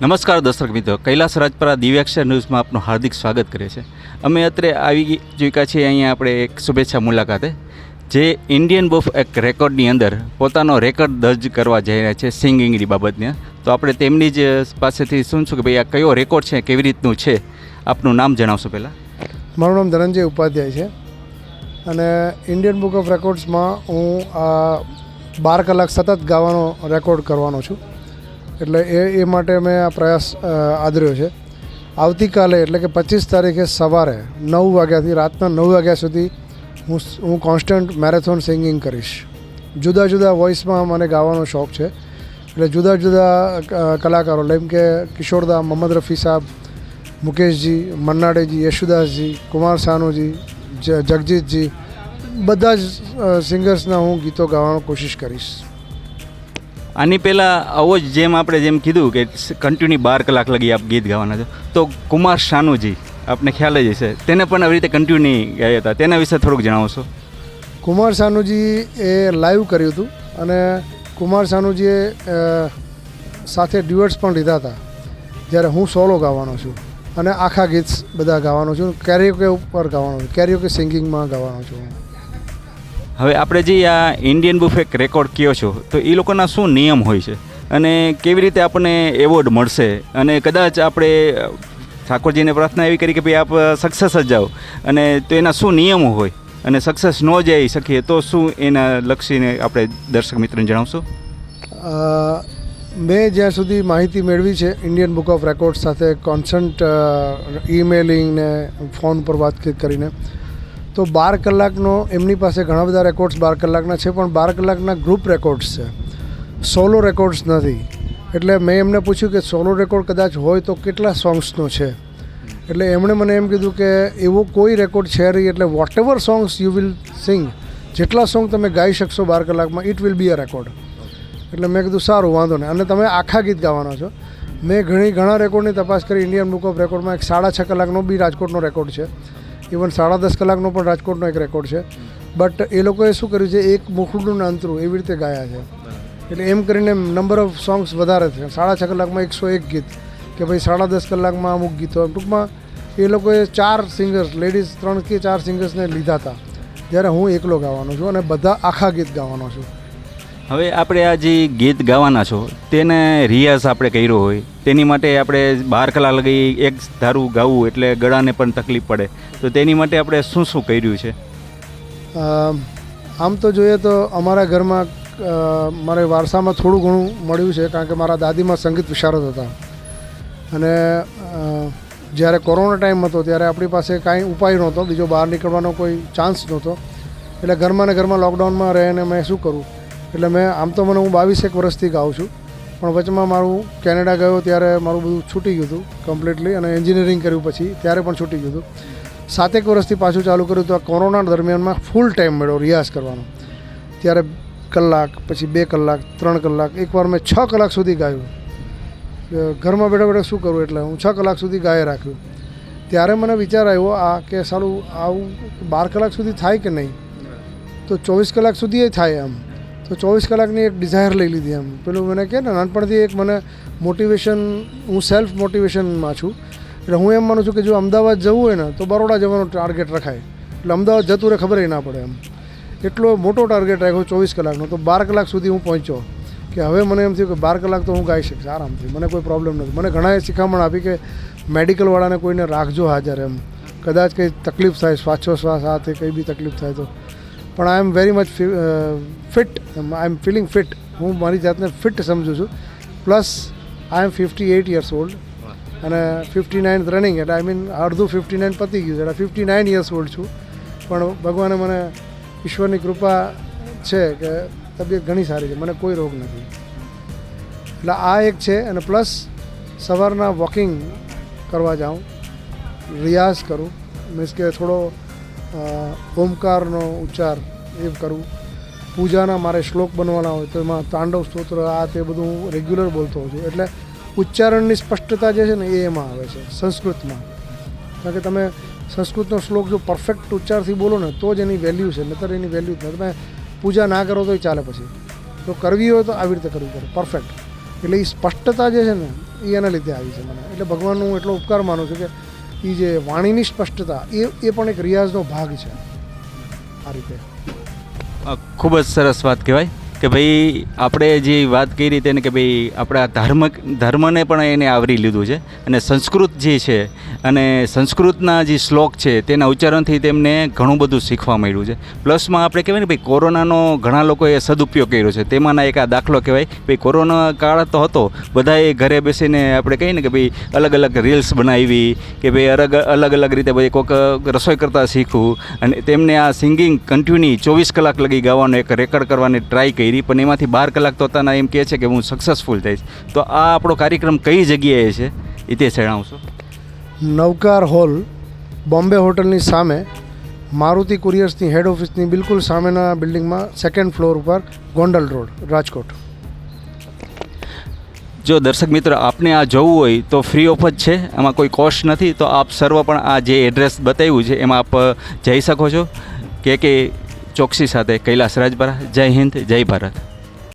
નમસ્કાર દર્શક મિત્રો, કૈલાસ રાજપરા દિવ્યાક્ષર ન્યૂઝમાં આપનું હાર્દિક સ્વાગત કરે છે અમે અત્રે આવી ચૂક્યા છીએ અહીંયા આપણે એક શુભેચ્છા મુલાકાતે, જે ઇન્ડિયન બુક એક રેકોર્ડની અંદર પોતાનો રેકોર્ડ દર્જ કરવા જઈ રહ્યા છે સિંગિંગની બાબતને. તો આપણે તેમની જ પાસેથી સુનશું કે ભાઈ આ કયો રેકોર્ડ છે, કેવી રીતનું છે, આપનું નામ જણાવશો પહેલાં. મારું નામ ધનંજય ઉપાધ્યાય છે. અને ઇન્ડિયન બુક ઓફ રેકોર્ડ્સમાં હું બાર કલાક સતત ગાવાનો રેકોર્ડ કરવાનો છું. એટલે એ એ માટે મેં આ પ્રયાસ આદર્યો છે. આવતીકાલે, એટલે કે પચીસ તારીખે સવારે નવ વાગ્યાથી રાતના નવ વાગ્યા સુધી હું હું કોન્સ્ટન્ટ મેરેથોન સિંગિંગ કરીશ. જુદા જુદા વોઇસમાં મને ગાવાનો શોખ છે. એટલે જુદા જુદા કલાકારો, જેમ કે કિશોરદા મોહમ્મદ રફી સાહેબ, મુકેશજી, મન્નાડેજી, યશુદાસજી, કુમાર સાનુજી જગજીતજી, બધા જ સિંગર્સના હું ગીતો ગાવાનો કોશિશ કરીશ. આની પહેલાં આવો જ જેમ આપણે જેમ કીધું કે કન્ટિન્યુ બાર કલાક લગી આપ ગીત ગાવાના છો. તો કુમાર શાનુજી, આપને ખ્યાલ જ હશે. તેને પણ આવી રીતે કન્ટિન્યુ ગાયા હતા. તેના વિશે થોડુંક જણાવશો કુમાર શાનુજી એ લાઈવ કર્યું હતું અને કુમાર શાનુજીએ સાથે ડ્યુઅટ્સ પણ લીધા હતા. જ્યારે હું સોલો ગાવાનો છું અને આખા ગીત બધા ગાવાનો છું. કેરીઓકે ઉપર ગાવાનો છું. કેરીઓકે સિંગિંગમાં ગાવાનો છું હું. હવે આપણે જે આ ઇન્ડિયન બુફેક રેકોર્ડ કયો છો, તો એ લોકોના શું નિયમ હોય છે? અને કેવી રીતે આપણને એવોર્ડ મળશે? અને કદાચ આપણે ઠાકોરજીને પ્રાર્થના એવી કરી કે ભાઈ આપ સક્સેસ જ જાઓ. અને તો એના શું નિયમો હોય? અને સક્સેસ ન જઈ શકીએ, તો શું એના લક્ષીને આપણે દર્શક મિત્રોને જણાવશું? મેં જ્યાં સુધી માહિતી મેળવી છે ઇન્ડિયન બુક ઓફ રેકોર્ડ સાથે કોન્સન્ટ ઈમેલિંગ ને ફોન પર વાતચીત કરીને તો બાર કલાકનો એમની પાસે ઘણા બધા રેકોર્ડ્સ બાર કલાકના છે, પણ બાર કલાકના ગ્રુપ રેકોર્ડ્સ છે. સોલો રેકોર્ડ્સ નથી. એટલે મેં એમને પૂછ્યું કે સોલો રેકોર્ડ કદાચ હોય તો કેટલા સોંગ્સનો છે? એટલે એમણે મને એમ કીધું કે એવો કોઈ રેકોર્ડ છે નહીં, એટલે whatever songs you will sing જેટલા સોંગ તમે ગાઈ શકશો બાર કલાકમાં it will be a record એટલે મેં કીધું, સારું, વાંધો નહીં. અને તમે આખા ગીત ગાવાના છો. મેં ઘણી ઘણા રેકોર્ડની તપાસ કરી. ઇન્ડિયન બુક ઓફ રેકોર્ડમાં એક સાડા છ કલાકનો બી રાજકોટનો રેકોર્ડ છે. ઇવન સાડા દસ કલાકનો પણ રાજકોટનો એક રેકોર્ડ છે. બટ એ લોકોએ શું કર્યું છે, એક મુખડું અંતરું એવી રીતે ગાયા છે. એટલે એમ કરીને નંબર ઓફ સોંગ્સ વધારે છે સાડા છ કલાકમાં એકસો એક ગીત કે ભાઈ સાડા દસ કલાકમાં અમુક ગીતો. ટૂંકમાં એ લોકોએ ચાર સિંગર્સ લેડીઝ ત્રણ કે ચાર સિંગર્સને લીધા હતા. જ્યારે હું એકલો ગાવાનો છું અને બધા આખા ગીત ગાવાનો છું. હવે આપણે આ જે ગીત ગાવાના છો, તેને રિયાઝ આપણે કર્યો હોય, તેની માટે આપણે બાર કલાક લગી એક ધારું ગાવું એટલે ગળાને પણ તકલીફ પડે. તો તેની માટે આપણે શું શું કર્યું છે? આમ તો જોઈએ તો અમારા ઘરમાં મારે વારસામાં થોડું ઘણું મળ્યું છે, કારણ કે મારા દાદીમાં સંગીત વિશારદ હતા. અને જ્યારે કોરોના ટાઈમ હતો, ત્યારે આપણી પાસે કાંઈ ઉપાય નહોતો, બીજો બહાર નીકળવાનો કોઈ ચાન્સ નહોતો. એટલે ઘરમાં ને ઘરમાં લોકડાઉનમાં રહીને મેં શું કરું? એટલે મેં આમ તો મને હું બાવીસેક વર્ષથી ગાઉં છું. પણ વચમાં મારું કેનેડા ગયો ત્યારે મારું બધું છૂટી ગયું હતું કમ્પ્લીટલી અને એન્જિનિયરિંગ કર્યું પછી ત્યારે પણ છૂટી ગયું હતું. સાતેક વર્ષથી પાછું ચાલુ કર્યું તો આ કોરોના દરમિયાનમાં ફૂલ ટાઈમ મળ્યો રિયાઝ કરવાનો. ત્યારે કલાક, પછી બે કલાક, ત્રણ કલાક, એકવાર મેં છ કલાક સુધી ગાયું. ઘરમાં બેઠા બેઠા શું કરું એટલે હું છ કલાક સુધી ગાય રાખ્યું. ત્યારે મને વિચાર આવ્યો આ કે સારું આવું બાર કલાક સુધી થાય કે નહીં? તો ચોવીસ કલાક સુધી થાય એમ. તો ચોવીસ કલાકની એક ડિઝાયર લઈ લીધી એમ. પેલું મને કહે ને, નાનપણથી એક મને મોટિવેશન હું સેલ્ફ મોટિવેશનમાં છું. એટલે હું એમ માનું છું કે જો અમદાવાદ જવું હોય ને, તો બરોડા જવાનો ટાર્ગેટ રખાય. એટલે અમદાવાદ જતું રહે ખબર ના પડે એમ. એટલો મોટો ટાર્ગેટ રાખ્યો ચોવીસ કલાકનો. તો બાર કલાક સુધી હું પહોંચ્યો. કે હવે મને એમ થયું કે બાર કલાક તો હું ગાઈ શકીશ, આરામથી. મને કોઈ પ્રોબ્લેમ નથી. મને ઘણાએ શિખામણ આપી કે મેડિકલવાળાને કોઈને રાખજો હાજર એમ. કદાચ કંઈ તકલીફ થાય, શ્વાસોશ્વાસ આથી કંઈ બી તકલીફ થાય તો. પણ I am very much fit. I am feeling fit. હું મારી જાતને ફિટ સમજું છું. Plus I am fifty eight years old. અને ફિફ્ટી નાઇન રનિંગ એટલે આઈ મીન અડધું ફિફ્ટી નાઇન પતી ગયું છે. એટલે ફિફ્ટી નાઇન યર્સ ઓલ્ડ છું. પણ ભગવાને મને ઈશ્વરની કૃપા છે કે તબિયત ઘણી સારી છે. મને કોઈ રોગ નથી. એટલે આ એક છે અને પ્લસ સવારના વોકિંગ કરવા જાઉં. રિયાઝ કરું. મીન્સ કે થોડો ઓમકારનો ઉચ્ચાર એ કરું. પૂજાના મારે શ્લોક બનવાના હોય તો એમાં તાંડવ સ્તોત્ર, આ તે બધું હું રેગ્યુલર બોલતો હોઉં છું. એટલે ઉચ્ચારણની સ્પષ્ટતા જે છે ને એ એમાં આવે છે, સંસ્કૃતમાં. કારણ કે તમે સંસ્કૃતનો શ્લોક જો પરફેક્ટ ઉચ્ચારથી બોલો ને, તો જ એની વેલ્યુ છે નહીતર એની વેલ્યુ જ તમે પૂજા ના કરો તોય ચાલે પછી. તો કરવી હોય તો આવી રીતે કરવી પડે પરફેક્ટ એટલે એ સ્પષ્ટતા જે છે ને એ એના લીધે આવી છે મને. એટલે ભગવાનનું એટલો ઉપકાર માનું છું કે એ જે વાણીની સ્પષ્ટતા, એ એ પણ એક રિયાઝનો ભાગ છે. આ રીતે. ખૂબ જ સરસ વાત કહેવાય. કે ભાઈ આપણે જે વાત કરી તેને કે ભાઈ આપણા ધર્મ ધર્મને પણ એને આવરી લીધું છે અને સંસ્કૃત જે છે અને સંસ્કૃતના જે શ્લોક છે તેના ઉચ્ચારણથી તેમને ઘણું બધું શીખવા મળ્યું છે. પ્લસમાં આપણે કહેવાય ને ભાઈ કોરોનાનો ઘણા લોકોએ સદુપયોગ કર્યો છે. તેમાંના એક આ દાખલો કહેવાય. ભાઈ કોરોના કાળ તો હતો. બધાએ ઘરે બેસીને આપણે કહીએ ને કે ભાઈ અલગ અલગ રીલ્સ બનાવી કે ભાઈ અલગ અલગ અલગ રીતે ભાઈ કોઈક રસોઈ કરતાં શીખવું. અને તેમને આ સિંગિંગ કન્ટિન્યુ ચોવીસ કલાક લગી ગાવાનો એક રેકોર્ડ કરવાની ટ્રાય કરી. પણ એમાંથી બાર કલાક તો તને એમ કહે છે કે હું સક્સેસફુલ થઈશ. તો આ આપણો કાર્યક્રમ કઈ જગ્યાએ છે? એ તે જણાવશો નવકાર હોલ બોમ્બે હોટલની સામે મારુતિ કુરિયર્સની હેડ ઓફિસની બિલકુલ સામેના બિલ્ડિંગમાં સેકન્ડ ફ્લોર ઉપર ગોંડલ રોડ રાજકોટ. જો દર્શક મિત્રો આપને આ જવું હોય તો ફ્રી ઓફ જ છે એમાં કોઈ કોસ્ટ નથી તો આપ સર્વ પણ આ જે એડ્રેસ બતાવ્યું છે એમાં આપ જઈ શકો છો. કે કે ચોકસી સાથે કૈલાસ રાજપરા. જય હિન્દ જય ભારત.